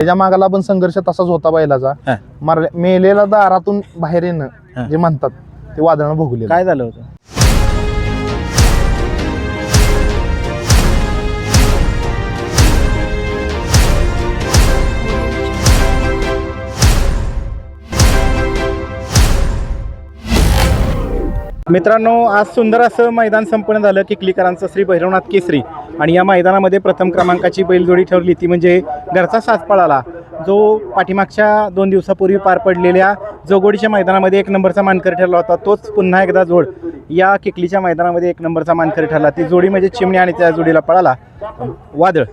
त्याच्या मागाला पण संघर्ष तसाच होता बैलाचा हा. मार मेलेला दारातून बाहेर हा. येणं जे म्हणतात ते वादळानं भोगले काय झालं होतं मित्रांनो आज सुंदर असं मैदान संपन्न झालं किकलीकरांचं श्री भैरवनाथ केसरी. आणि या मैदानामध्ये प्रथम क्रमांकाची बैलजोडी ठरली. ती म्हणजे घरचा साथ पळाला जो पाठीमागच्या दोन दिवसापूर्वी पार पडलेल्या जोगोडीच्या मैदानामध्ये एक नंबरचा मानकरी ठरला होता. तोच पुन्हा एकदा जोड या किकलीच्या मैदानामध्ये एक नंबरचा मानकरी ठरला. ती जोडी म्हणजे चिमणी आणि त्या जोडीला पळाला. वादळ.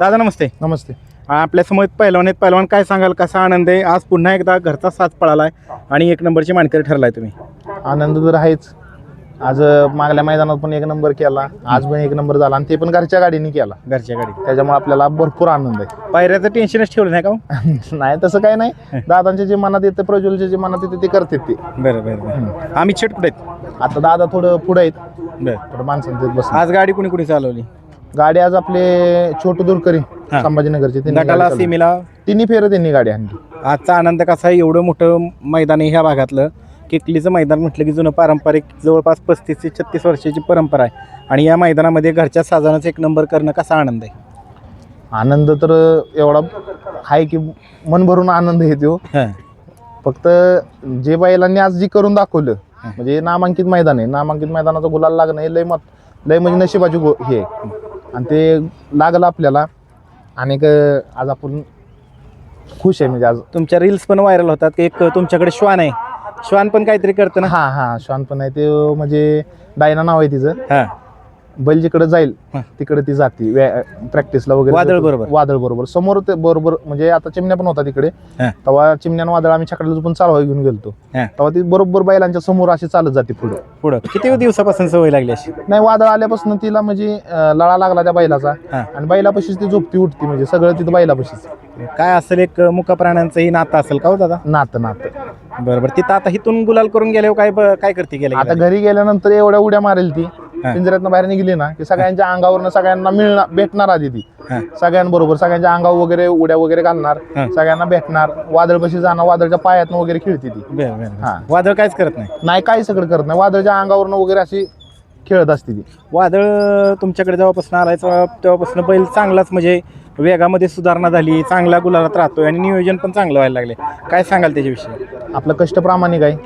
दादा नमस्ते. नमस्ते. आपल्यासमोर पहिलवान आहेत. पहिलवान काय सांगाल? कसा आनंद आहे? आज पुन्हा एकदा घरचा साथ पळालाय आणि एक नंबरची मानकरी ठरलाय तुम्ही. आनंद तर आहेच. आज मागल्या मैदानात पण एक नंबर केला आज पण एक नंबर झाला आणि ते पण घरच्या गाडीने केला. घरच्या गाडी त्याच्यामुळे आपल्याला भरपूर आनंद आहे. पायऱ्याचं टेन्शनच ठेवलं नाही का हो? नाही तसं काही नाही. दादांच्या जे मनात येतं प्रज्वलच्या जे मनात येतं ते करतात ते. बरं बरं बरं. आम्ही छट कुठे आहेत? आता दादा थोडं पुढे आहेत. बरं. थोडं माणसांचे बस आज गाडी कुणी कुणी चालवली? गाडी आज आपले छोटू दुरकरी हा. संभाजीनगरचे त्यांनी गटाला चालवली. सीमेला? तिन्ही फेर त्यांनी गाडी आणली. आजचा आनंद कसा आहे? एवढं मोठं मैदान आहे ह्या भागातलं. किकलीचं मैदान म्हटलं की जुनं पारंपरिक जवळपास पस्तीस ते छत्तीस वर्षाची परंपरा आहे. आणि या मैदानामध्ये घरच्या साजानाच एक नंबर करणं कसा आनंद आहे? आनंद तर एवढा आहे की मन भरून आनंद येतो. हां. फक्त जे बैलांनी आज जी करून दाखवलं म्हणजे नामांकित मैदान आहे. नामांकित मैदानाचा गुलाल लागणं हे लय मत लय म्हणजे नशिबाची गो हे. आणि ते लागलं आपल्याला. आणि आज आपण खुश आहे. म्हणजे आज तुमच्या रील्स पण व्हायरल होतात. की एक तुमच्याकडे श्वान आहे. श्वान पण काहीतरी करतं ना? हा हा श्वान पण आहे. ते म्हणजे डायना नाव आहे तिचं. हां. बैल जिकडे जाईल हा. तिकडे ती जाते. प्रॅक्टिसला वगैरे वादळ जाते. बरोबर. वादळ बरोबर. समोर ते बरोबर म्हणजे आता चिमण्या पण होता तिकडे. हा. तेव्हा चिमण्यान वादळ आम्ही छकड्याला पण चालवा घेऊन गेलतो. हा. तेव्हा ती बरोबर बैलांच्या समोर अशी चालत जाते पुढे. पुढं. किती दिवसापासून सवय लागली अशी? नाही वादळ आल्यापासून तिला म्हणजे अं, लळा लागला त्या बैलाचा. हा. आणि बैलापाशीच ती झोपती उठती म्हणजे सगळं तिथं बैलापाशीच. काय असेल एक मुका प्राण्यांचंही नातं असेल का हो दादा? नातं नातं. बरोबर. तिथं आता इथून गुलाल करून गेल्यावर काय ब- काय करते गेले आता घरी गेल्यानंतर एवढ्या उड्या मारेल ती. पिंजऱ्यातनं बाहेर निघली ना की सगळ्यांच्या अंगावरनं सगळ्यांना मिळणार भेटणार आधी ती. हा. सगळ्यांबरोबर सगळ्यांच्या अंगावर वगैरे उड्या वगैरे घालणार हा. सगळ्यांना भेटणार. वादळपाशी जाणार वादळच्या पायातनं वगैरे खेळते ती. बरं बरं हा. वादळ काहीच करत नाही? नाही काही सगळं करत नाही. वादळच्या अंगावरनं वगैरे अशी खेळत असते ती. वादळ तुमच्याकडे जेव्हापासून आलाय तेव्हा- तेव्हापासून बैल चांगलाच म्हणजे वेगामध्ये सुधारणा झाली चांगला गुलालात राहतोय आणि नियोजन पण चांगलं व्हायला लागले. काय सांगाल त्याच्याविषयी? आपलं कष्ट प्रामाणिक आहे.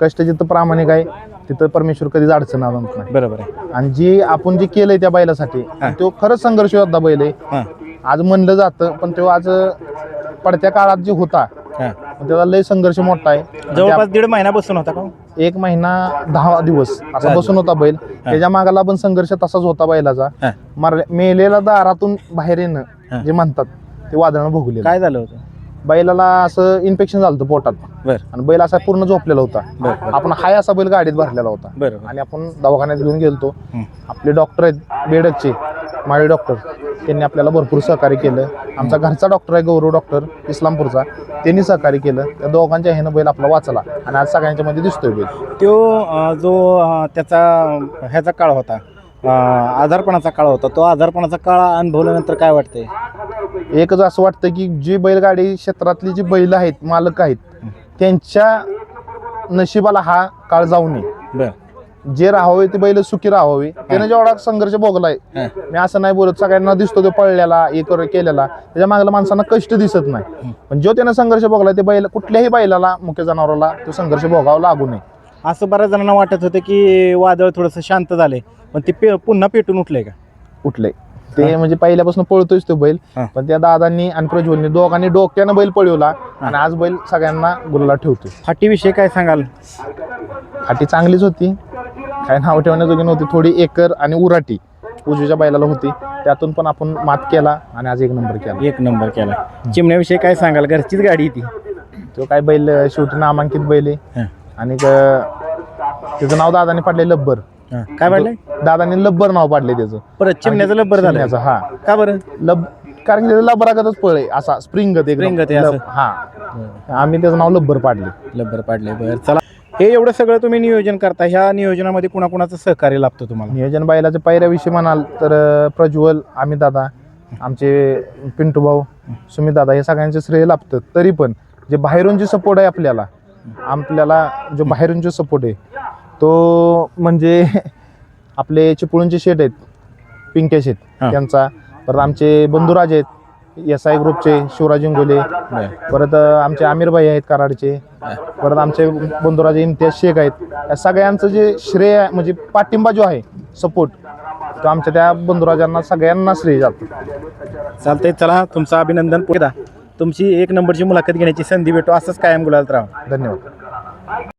कष्ट जिथं प्रामाणिक आहे तिथं परमेश्वर कधीच अडचण आणत नाही. बरोबर आहे. आणि जी आपण जे केलंय त्या बैलासाठी. तो खरंच संघर्ष योद्धा बैल आहे. हां. आज म्हणलं जातं पण तो आज पडत्या काळात जे होता पण त्याचा लय संघर्ष मोठा आहे. जवळपास दीड महिना बसून होता का? एक महिना दहा दिवस असा. बसून होता बैल. त्याच्या मागाला पण संघर्ष तसाच होता बैलाचा. मार मेलेला दारातून बाहेर. येणं जे म्हणतात ते वादळानं भोगले काय झालं होतं? बैलाला असं इन्फेक्शन झालं होतं पोटात. आणि बैल असा पूर्ण झोपलेला होता. आपण हाय असा बैल गाडीत भरलेला होता. आणि आपण दवाखान्यात घेऊन गेलतो. आपले डॉक्टर आहेत बेडकचे माळी डॉक्टर. त्यांनी आपल्याला भरपूर सहकार्य केलं. आमचा घरचा डॉक्टर आहे गौरव डॉक्टर इस्लामपूरचा. त्यांनी सहकार्य केलं. त्या दोघांच्या ह्यानं बैल आपला वाचला. आणि आज सगळ्यांच्या मध्ये दिसतोय बैल. तो जो त्याचा ह्याचा काळ होता. आजारपणाचा काळ होता. तो आजारपणाचा काळ अनुभवल्यानंतर काय वाटतंय? एकच असं वाटतं की जी बैलगाडी क्षेत्रातली जी बैल आहेत मालक आहेत त्यांच्या नशिबाला हा काळ जाऊ नये. बर. जे राहावे ते बैल सुखी राहावे. त्याने जेवढा संघर्ष भोगलाय. मी असं नाही बोलत सगळ्यांना दिसतो तो पळलेला एक केलेला. त्याच्या मागला माणसांना कष्ट दिसत नाही. पण जो त्याने संघर्ष भोगलाय ते बैल कुठल्याही बैलाला मुख्य जनावराला तो संघर्ष भोगावा लागू नये. असं बऱ्याच जणांना वाटत होतं की वादळ थोडंसं शांत झालंय पण ते पे पुन्हा पेटून उठलंय का? कुठले ते म्हणजे पहिल्यापासून पळतोयच तो बैल. पण त्या दादांनी आणि प्रज्वलनी दोघांनी डोक्यानं बैल पळवला आणि आज बैल सगळ्यांना गुलाला ठेवतोय. फाटीविषयी काय सांगाल? फाटी चांगलीच होती. काय नाव ठेवण्याजोगी नव्हती थोडी एकर आणि उराटी उजवीच्या बैलाला होती. त्यातून पण आपण मात केला आणि आज एक नंबर केला. एक नंबर केला. चिमण्याविषयी काय सांगाल? घरचीच गाडी ती. तो काय बैल शेवटी नामांकित बैल आहे. आणि त्याचं नाव दादाने पाडले लब्बर. काय वाटलंय दादाने लब्बर नाव पाडले त्याचं. परत चिमण्याचं लब्बर झालं. हा. का बरं? लब कारण त्याचं लब्बरागतच पळ आहे. असा स्प्रिंग. हा. आम्ही त्याचं नाव लब्बर पाडले लब्बर पाडले बरं चला. हे एवढं सगळं तुम्ही नियोजन करता ह्या नियोजनामध्ये कुणाकुणाचं सहकार्य लाभतं तुम्हाला नियोजन बैलाच्या पायऱ्याविषयी म्हणाल तर अं, प्रज्वल आम्ही दादा आमचे पिंटू भाऊ सुमित दादा हे सगळ्यांचे श्रेय लाभतं तरी पण जे बाहेरून जे सपोर्ट आहे आपल्याला आपल्याला जो बाहेरून जो सपोर्ट आहे तो म्हणजे आपले चिपळूणचे शेट आहेत पिंके शेट हा. त्यांचा परत आमचे बंधुराज आहेत एस आय ग्रुपचे शिवराज इंगोले परत आमचे आमिर भाई आहेत कराडचे परत आमचे बंधुराज इम्तियाज शेख आहेत. या सगळ्यांचं जे श्रेय म्हणजे पाठिंबा जो आहे सपोर्ट तो आमच्या त्या बंधुराजांना सगळ्यांना श्रेय जातो. चालतंय चला तुमचं अभिनंदन पुढे तुमची एक नंबरची मुलाखत घेण्याची संधी भेटो असंच कायम गुलाल राहा. धन्यवाद.